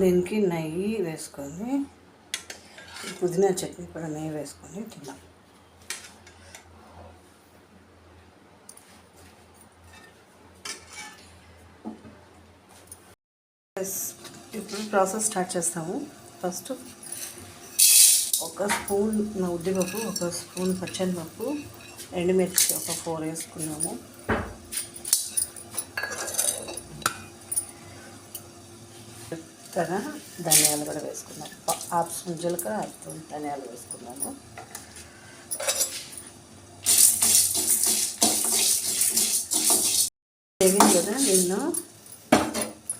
దీనికి నెయ్యి వేసుకొని పుదీనా చట్నీ కూడా నెయ్యి వేసుకొని తిన్నాం. ఇప్పుడు ప్రాసెస్ స్టార్ట్ చేస్తాము. ఫస్ట్ ఒక స్పూన్ ఉద్దిపప్పు ఒక స్పూన్ పచ్చనిపప్పు ఎండుమిర్చి ఒక ఫోర్ వేసుకున్నాము. జీలకర్ర ధనియాలు కూడా వేసుకున్నాను. ప- హాఫ్ స్పూన్ జీలకర్ర హాఫ్ స్పూన్ ధనియాలు వేసుకున్నాము వేగింది కదా నిన్ను?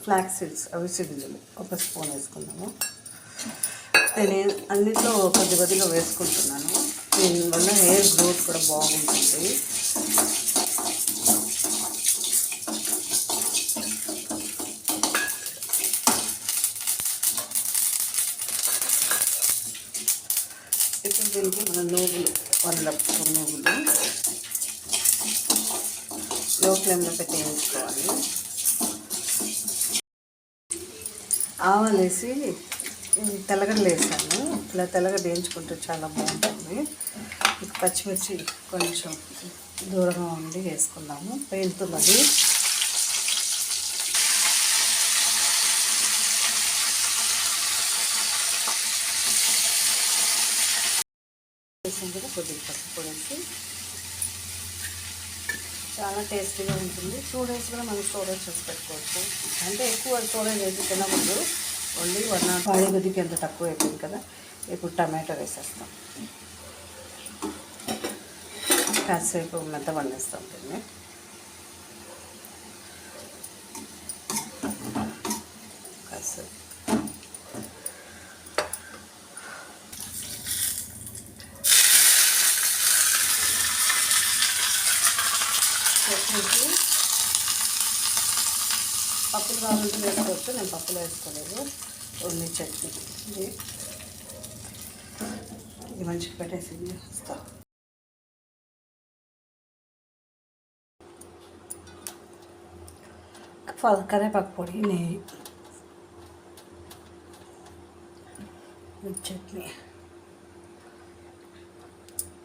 ఫ్లాక్ సీడ్స్ అవిసె గింజలు ఒక స్పూన్ వేసుకున్నాము. నేను అన్నిట్లో కొద్ది కొద్దిగా వేసుకుంటున్నాను. దీనివల్ల హెయిర్ గ్రోత్ కూడా బాగుంటుంది. ఇప్పుడు దీనికి మన నువ్వులు వన్ నువ్వులు లో ఫ్లేమ్లో పెట్టి వేయించుకోవాలి. ఆవాలు వేసి తెల్లగడ్డలు వేసాను. ఇలా తెల్లగడ్డ వేయించుకుంటే చాలా బాగుంటుంది. పచ్చిమిర్చి కొంచెం దూరంగా ఉండి వేసుకున్నాము పేలుతున్నది. వేసాం కదా కొద్దిగా పసుపు వేసి చాలా టేస్టీగా ఉంటుంది. టూ డేస్ కూడా మనం స్టోరేజ్ చేసి పెట్టుకోవచ్చు. అంటే ఎక్కువ స్టోరేజ్ అయితే తినకూడదు. ఓన్లీ వన్ నాట్ బాడీ కొద్దికి ఎంత తక్కువ అయిపోయింది కదా ఇప్పుడు టమాటో వేసేస్తాం. కాసేపు మెత్త వండిస్తాం దీన్ని కాసేపు చట్నీకి పప్పులు కావాలంటే వేసుకోవచ్చు నేను పప్పులు వేసుకోలేదు. ఓన్లీ చట్నీ. ఇది. ఇది మంచిగా పెట్టేసి వస్తా. కరేపాకు పొడి నెయ్యి. చట్నీ.